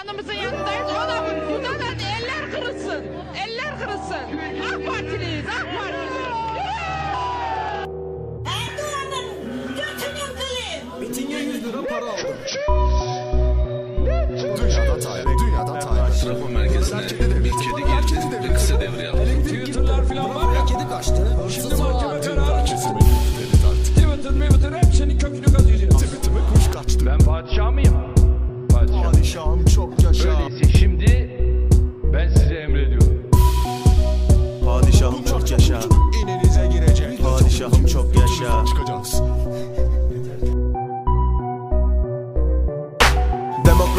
Başkanımızın yanındayız. O da burada da eller kırılsın. Eller kırılsın. AK Partiliyiz. AK Partiliyiz. Erdoğan'ın götünü kırayım. Mitinge 100 lira para aldım. Padişahım çok yaşa. İnenize girecek. Padişahım çok yaşa. Çıkacağız.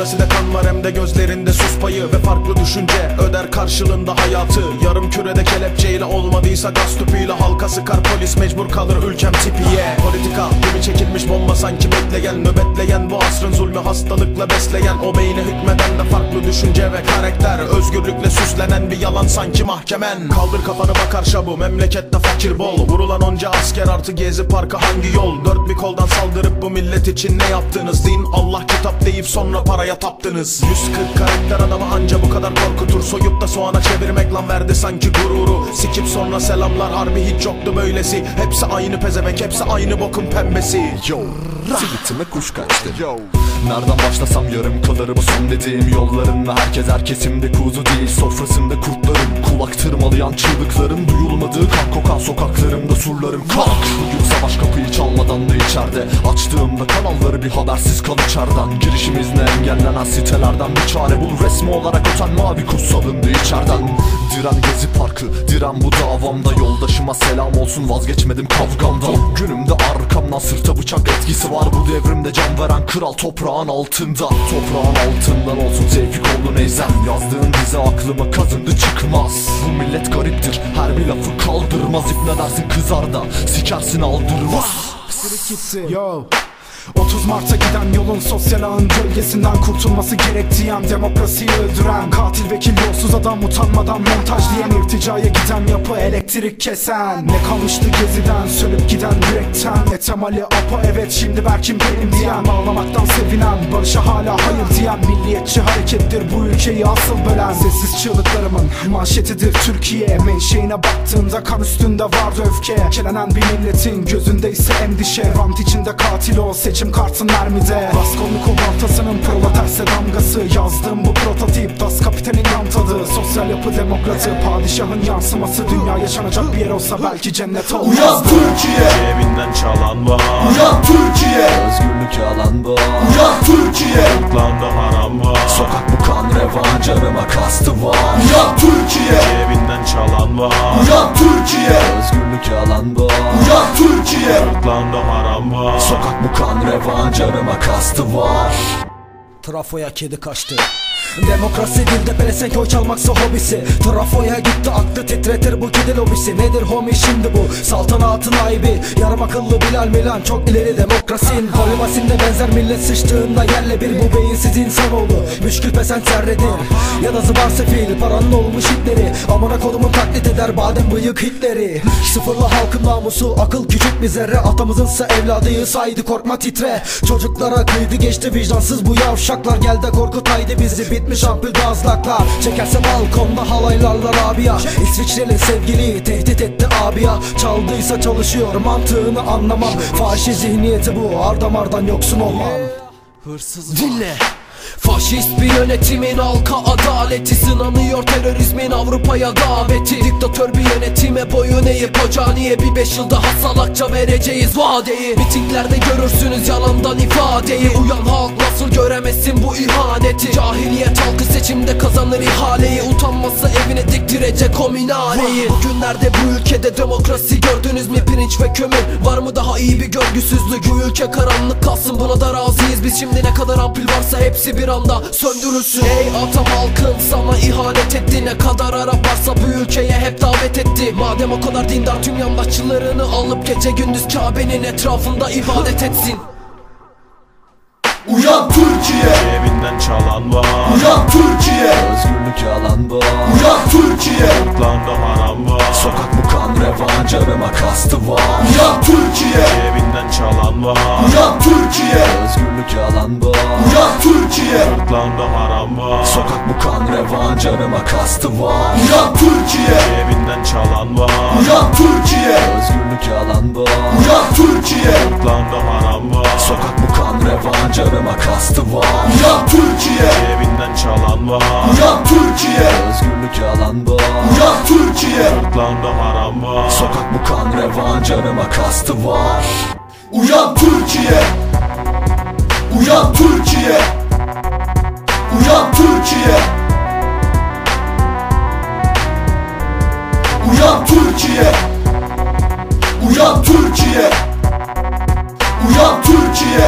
Demokraside kan var hem de gözlerinde sus payı Ve farklı düşünce. Öder karşılığında hayatı Yarım kürede kelepçeyle olmadıysa gaz tüpüyle Halka sıkar. Polis mecbur kalır ülkem tipiye. Politika gibi çekilmiş bomba sanki bekleyen Nöbetleyen bu asrın zulmü hastalıkla besleyen. O beyni hükmeden de farklı düşünce ve karakter. Özgürlükle süslenen bir yalan sanki mahkemen. Kaldır kafanı bakar şabu memlekette fakir bol. Vurulan onca asker artı gezi parkı hangi yol? Dört bir koldan saldırıp bu millet için ne yaptınız? Din Allah kitap deyip sonra paraya taptınız. 140 karakter adamı anca bu kadar korkutur. Soyup da soğana çevirmek lan verdi sanki gururu. Sikip sonra selamlar harbi hiç yoktu böylesi. Hepsi aynı pezevenk hepsi aynı bokun pembesi. Yo, tweetime kuş kaçtı. Yo. Nereden başlasam yarım kalır bu son dediğim yollarınla. Herkes herkesimde kuzu değil sofrasında kurtlarım. Kulak tırmalayan çığlıkların duyulmadığı kan kokan sokaklarımda surlarım. Kalk! Bugün savaş kapıyı çalmadan da içeride. Açtığımda kanalları bir habersiz kal içeriden. Girişimizle engellenen sitelerden bir çare bul. Resmi olarak öten mavi kuş salındı içeriden. Diren gezi parkı, diren bu davamda. Yoldaşıma selam olsun vazgeçmedim kavgamdan Günümde arkamdan sırta bıçak etkisi var. Bu devrimde can veren kral toprağın altında. Toprağın altından olsun Tevfik neyzen Yazdığın dize aklıma kazındı çıkmaz. Bu millet gariptir her bir lafı kaldırmaz. İp ne dersin kızar da sikersin aldırmaz. Yo 30 Mart'a giden yolun sosyal ağın gölgesinden kurtulması gerek diyen Demokrasiyi öldüren Katil vekil yolsuz adam utanmadan montajlayan irticaya giden yapı elektrik kesen. Ne kalmıştı geziden sönüp giden yürekten. Ethem Ali Apo evet şimdi Berkin benim diyen. Ağlamaktan sevinen barışa hala hayır diyen Milliyetçi harekettir bu ülkeyi asıl bölen. Sessiz çığlıklarımın manşetidir Türkiye. Menşeine baktığında kan üstünde vardı öfke. Kelenen bir milletin gözünde ise endişe. Rant içinde katil o seçim kartın mermide Raskolnikov ortasının proleterse damgası. Yazdım bu prototip Das Kapital'in yan tadı. Sosyal yapı demokratı Padişahın yansıması. Dünya yaşanacak bir yer olsa belki cennet olmaz Uyan Türkiye. Cebinden çalan var Uyan Türkiye. Özgürlük alan bu Uyan Türkiye. Tutuklandı haram var Sokak bu kan revan canıma kastı var Uyan Türkiye. Cebinden çalan var Uyan Türkiye Özgürlük alan bu. Uyan Türkiye! Tutuklandı haram var. Sokak bu kan revan canıma kastı var. Trafoya kedi kaçtı. Demokrasi dilde pelesenk oy çalmaksa hobisi. Trafoya gitti aklı titretir bu kedi lobisi Nedir homi şimdi bu? Saltanatın aibi. Yarım akıllı Bilal Milan çok ileri demokrasin. Polimasinde benzer millet sıçtığında yerle bir Bu beyinsiz insanoğlu. Müşkül pesen serredir. Ya da zıbar sefil paranın olmuş hitleri. Amına kodumun taklit eder badem bıyık hitleri. Sıfırla halkın namusu akıl küçük bir zerre. Atamızınsa evladıyız haydi korkma titre. Çocuklara kıydı geçti vicdansız bu yavşaklar. Gel de korkut haydi bizi bitmiş ampul gazlaklar. Çekerse balkonda halaylarla Rabia. İsviçreli sevgili tehdit etti abiya Çaldıysa çalışıyor mantığını anlamam. Faşi zihniyeti bu ardamardan yoksun olmam. Hırsız Dinle Faşist bir yönetimin halka adaleti. Sınanıyor terörizmin Avrupa'ya daveti. Diktatör bir yönetime boyun eğip Hoca niye bir beş yıl daha salakça vereceğiz vadeyi. Mitinglerde görürsünüz yalandan ifadeyi. Uyan halk nasıl göremezsin bu ihaneti? Cahiliyet halkı seçimde kazanır ihaleyi. Utanmazsa evine diktirecek o minareyi. Bugünlerde bu ülkede demokrasi gördünüz mü? Pirinç ve kömür. Var mı daha iyi bir görgüsüzlük? Bu ülke karanlık kalsın buna da razıyız Biz şimdi ne kadar ampul varsa hepsi bir anda söndürülsün. Ey atam halkın sana ihanet etti. Ne kadar Arap varsa bu ülkeye hep davet etti. Madem o kadar dindar tüm yandaşçılarını alıp Gece gündüz Kabe'nin etrafında ibadet etsin. Uyan Türkiye! Cebinden çalan var. Uyan Türkiye! Özgürlük alan bu Uyan Türkiye Gırtlağında haram var. Sokak bu kan revan carıma kastı var. Uyan Türkiye! Cebinden çalan var. Uyan Türkiye! Özgürlük yalan var Uyan Türkiye! Gırtlağında haram var. Sokak bu kan revan carıma kastı var. Uyan Türkiye! Cebinden çalan var. Uyan Türkiye! Özgürlük yalan var Uyan Türkiye! Gırtlağında haram var. Sokak bu kan revan carıma kastı var. Uyan Türkiye! Uyan Türkiye Uyan Türkiye. Uyan Türkiye. Uyan Türkiye. Uyan Türkiye.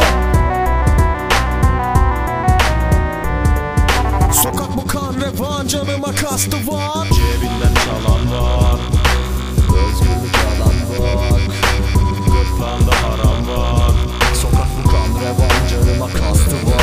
Sokak bu kan revan canıma kastı var. Cebinden çalan var. Özgürlük yalan var. Gırtlağında haram var. Sokak bu kan revan canıma kastı var